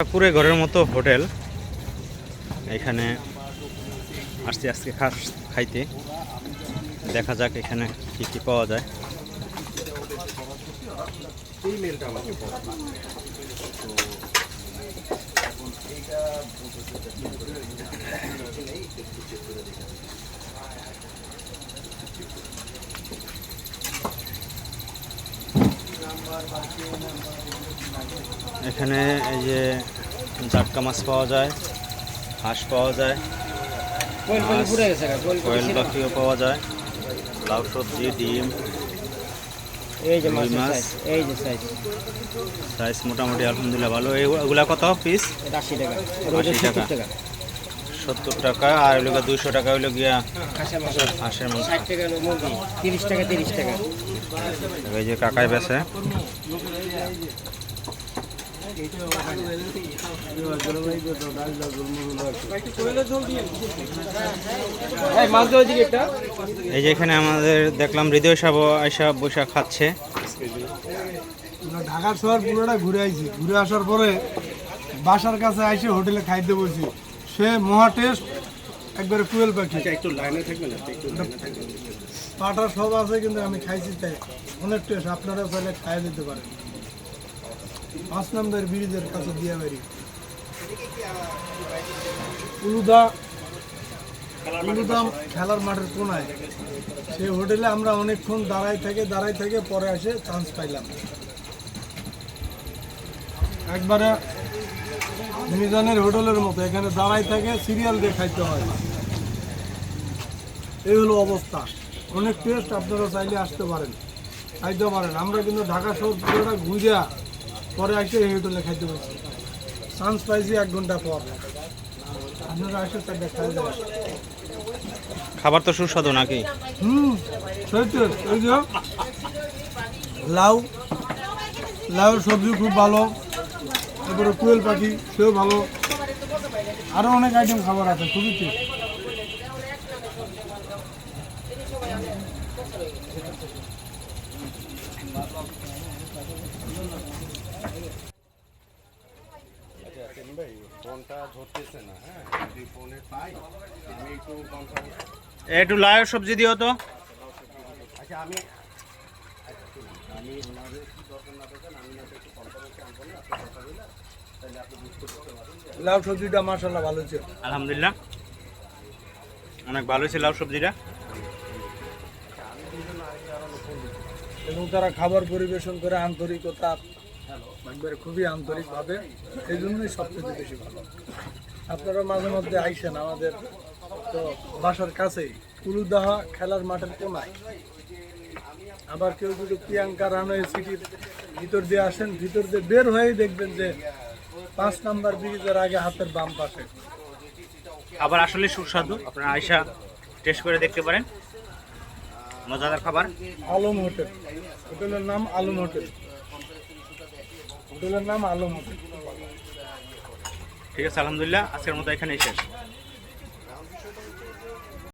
পুরে ঘরের মতো হোটেল। এখানে আসছি আজকে খাস খাইতে। দেখা যাক এখানে কি কি পাওয়া যায়। এখানে এই যে জাটকা মাছ পাওয়া যায় হাঁস পাওয়া যায় কোয়েল। পাখিও পাওয়া যায় লাউ সবজি ডিম এই যে মাছ। সাইজ এই যে সাইজ সাইজ মোটামুটি আলহামদুলিল্লাহ ভালো এগু- এগুলা কত পিস আশি টাকা আর ওইটা 80 সত্তর টাকা। সত্তর টাকা আর ওই লোক দুইশো টাকা হইল গিয়া হাঁসের মাংস। ষাট টাকা হলো মুরগি তিরিশ টাকা তিরিশ টাকা। এই যে কাকাই বেছে এই যে এখানে আমাদের দেখলাম হৃদয় সাহ আইসা বৈশাখ খাচ্ছে। ঢাকার শহর পুরোটা ঘুরে আইছি। ঘুরে আসার পরে বাসার কাছে আইসে হোটেলে খাইতে বলছি সে মহা টেস্ট একবারে কুয়েল পাখি। একটু লাইনে থাকবেন পাটা সব আছে কিন্তু আমি খাইছি তাই। অনেক টেস্ট আপনারা চাইলে খাই দিতে পারেন। পাঁচ নম্বর ব্রিজের কাছে দিয়া বাড়ি উলুদা উলুদাম খেলার মাঠের কোনায়। সেই হোটেলে আমরা অনেকক্ষণ দাঁড়াই থেকে দাঁড়াই থেকে পরে এসে চান্স পাইলাম। একবারে মিজানের হোটেলের মতো এখানে দাঁড়াই থাকে সিরিয়াল দিয়ে খাইতে হয়। এই হলো অবস্থা। অনেক টেস্ট আপনারা চাইলে আসতে পারেন খাইতে পারেন। আমরা কিন্তু ঢাকা শহর পুরোটা ঘুরিয়া পরে আসে এই হোটেলে খাইতে পারছি। চান্স পাইছি এক ঘণ্টা পর। আপনারা আসে চারটা খাই যাবেন খাবার তো সুস্বাদু নাকি? হুম সত্যি ওই যে লাউ লাউ সবজি খুব ভালো। তারপরে কুয়েল পাখি সেও ভালো। আরও অনেক আইটেম খাবার আছে খুবই টেস্ট একটু লাউ সবজি দিও তো। লাউ সবজিটা মাসাল্লাহ ভালো ছিল। আলহামদুলিল্লাহ। অনেক ভালো ছিল লাউ সবজিটা। এবং তারা খাবার পরিবেশন করে আন্তরিকতা একবারে খুবই আন্তরিকভাবে এই জন্যই সবচেয়ে বেশি ভালো। আপনারা মাঝে মধ্যে আইসেন আমাদের তো বাসার কাছেই কুলুদাহা খেলার মাঠের কোনায়। আবার কেউ যদি প্রিয়াঙ্কা রানওয়ে সিটির ভিতর দিয়ে আসেন ভিতর দিয়ে বের হয়েই দেখবেন যে পাঁচ নাম্বার ব্রিজের আগে হাতের বাম পাশে। খাবার আসলে সুস্বাদু। আপনারা আয়সা টেস্ট করে দেখতে পারেন। মজাদার খাবার। আলম হোটেল। হোটেলের নাম আলম হোটেল। হোটেলের নাম আলম হোটেল। ঠিক আছে আলহামদুলিল্লাহ। আজকের মতো এখানেই শেষ।